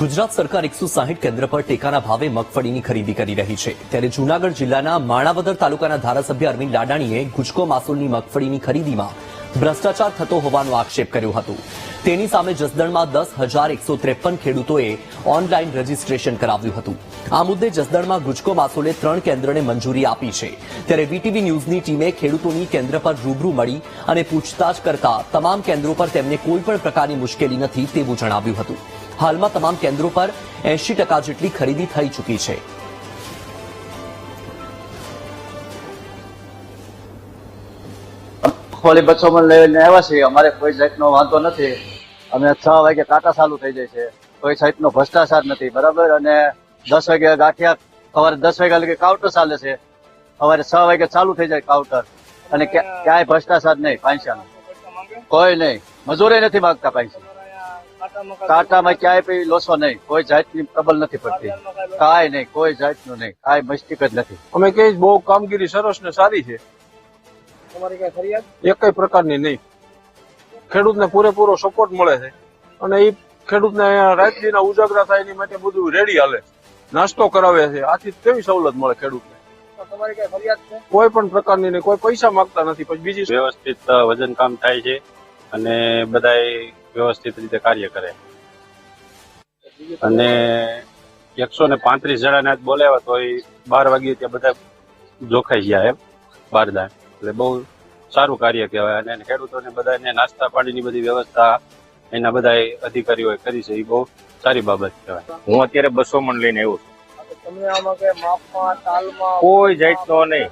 ગુજરાત સરકાર એકસો સાહીઠ કેન્દ્ર પર ટેકાના ભાવે મગફળીની ખરીદી કરી રહી છે. ત્યારે જૂનાગઢ જિલ્લાના માણાવદર તાલુકાના ધારાસભ્ય અરવિંદ લાડાણીએ ગુજકો માસુલની મગફળીની ખરીદીમાં ભ્રષ્ટાચાર થતો હોવાનો આક્ષેપ કર્યો હતો. તેની સામે જસદણમાં દસ હજાર એકસો ત્રેપન ખેડૂતોએ ઓનલાઈન રજીસ્ટ્રેશન કરાવ્યું હતું. આ મુદ્દે જસદણમાં ગુજકો માસુલે ત્રણ કેન્દ્રને મંજૂરી આપી છે. ત્યારે વીટીવી ન્યૂઝની ટીમે ખેડૂતોની કેન્દ્ર પર રૂબરૂ મળી અને પૂછતાછ કરતા તમામ કેન્દ્રો પર તેમને કોઈ પણ પ્રકારની મુશ્કેલી નથી તેવું જણાવ્યું હતું. હાલમાં તમામ કેન્દ્રો પર એંશી જેટલી ખરીદી થઈ ચૂકી છે. બસો મણ લઈને આવ્યા છીએ. અમારે કોઈ જાતનો વાંધો નથી. અમે છ વાગે કાંટા ચાલુ થઈ જાય છે. કોઈ જાતનો ભ્રષ્ટાચાર નથી. બરાબર? અને દસ વાગે ગાંઠિયા સવારે દસ વાગ્યા લગી કાઉન્ટર ચાલે છે. સવારે છ વાગે ચાલુ થઈ જાય કાઉન્ટર અને ક્યાંય ભ્રષ્ટાચાર નહીં પૈસાનો કોઈ નહીં. મજૂરે નથી માગતા પૈસા કાંટામાં ક્યાંય પછી લોસો નહીં. કોઈ જાતની પ્રબલ નથી પડતી. કાંઈ નહીં કોઈ જાતનું નહીં. કાંઈ મસ્તિક જ નથી. અમે કહે બહુ કામગીરી સરસ ને સારી છે. તમારી કઈ ફરિયાદ? એકય પ્રકારની નહીં. ખેડૂતને પૂરેપૂરો સપોર્ટ મળે છે. અને એ ખેડૂતને રાત્રિના ઉજાગરા થાય એની માટે બધું રેડી હાલે નાસ્તો કરાવે છે. આથી કેવી સવલત મળે ખેડૂતને? કઈ ફરિયાદ છે? કોઈ પણ પ્રકારની નહીં. કોઈ પૈસા માંગતા નથી. પછી બીજી વ્યવસ્થિત વજન કામ થાય છે. અને બધાય વ્યવસ્થિત રીતે કાર્ય કરે. અને એકસો ને પાંત્રીસ જણાને આજ બોલાવ્યા તો એ બાર વાગ્યે ત્યાં બધા જોખાઈ ગયા એમ બારદા એટલે બહુ સારું કાર્ય કહેવાય. અને એને ખેડૂતોને બધાને નાસ્તા પાણીની બધી વ્યવસ્થા એના બધા અધિકારીઓએ કરી છે. એ બહુ સારી બાબત કહેવાય. હું અત્યારે બસો મણ લઈને આવ્યો છું. કોઈ જાતનો નહીં.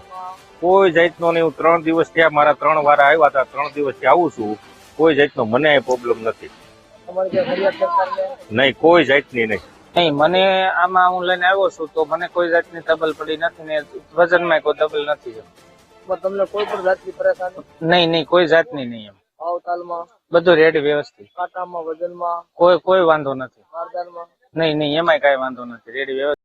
કોઈ જાતનો નહીં. હું ત્રણ દિવસ ત્યાં મારા ત્રણ વાર આવ્યા હતા. ત્રણ દિવસથી આવું છું. કોઈ જાતનો મને પ્રોબ્લેમ નથી. નહીં કોઈ જાતની નહીં. નહીં મને આમાં હું લઈને આવ્યો છું તો મને કોઈ જાતની તબલ પડી નથી ને વજનમાં કોઈ તબલ નથી પણ તમને કોઈ પણ જાતની પરેશાની? નહીં નહીં કોઈ જાતની નહીં એમ. ભાવ બધું રેડી વ્યવસ્થિત. કાટામાં વજનમાં? કોઈ કોઈ વાંધો નથી. નહીં નહીં એમાંય કાંઈ વાંધો નથી. રેડી વ્યવસ્થિત.